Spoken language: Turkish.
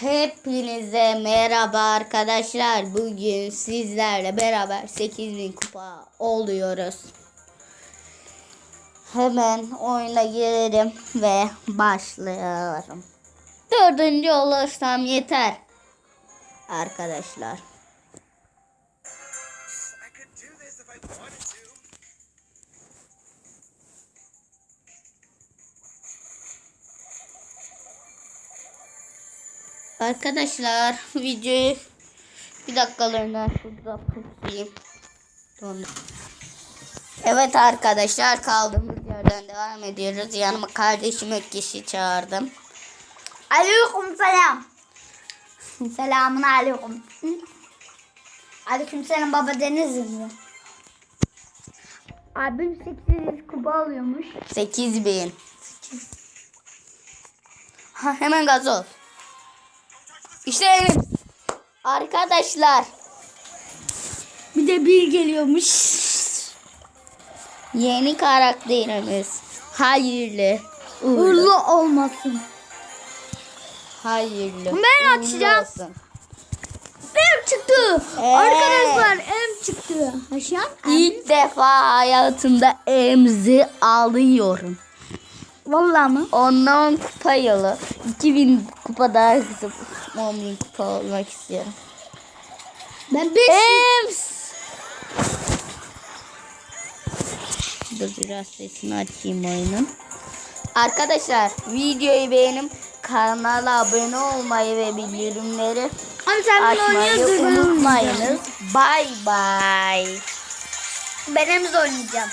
Hepinize merhaba arkadaşlar. Bugün sizlerle beraber 8000 kupa oluyoruz. Hemen oyuna girelim ve başlayalım. Dördüncü olursam yeter. Arkadaşlar. Arkadaşlar videoyu bir dakikalığına şurada tutayım. Evet arkadaşlar kaldığımız yerden devam ediyoruz. Yanıma kardeşim Ökkeş'i çağırdım. Aleyküm selam. Selamun aleyküm. Aleyküm selam baba Deniz mi? Abim 800 kuba alıyormuş. 8000. Ha, hemen gazoz. İşte benim. Arkadaşlar Bir de bir geliyormuş. yeni karakterimiz. Hayırlı. Uğurlu. Uğurlu olmasın. Hayırlı. Ben açacağım. olsun. Benim çıktı. Ee? Arkadaşlar em çıktı. Haşan İlk defa hayatımda emzi alıyorum. Vallahi mı? Ondan kupa yolu. 2000 kupa daha kısıp 10.000 kupa olmak istiyorum. Ben 5 Ems. Dur biraz sesini açayım oyunun. Arkadaşlar videoyu beğenip kanala abone olmayı ve bildirimleri Ama sen açmayı unutmayınız. Bay bay. Ben oynayacağım.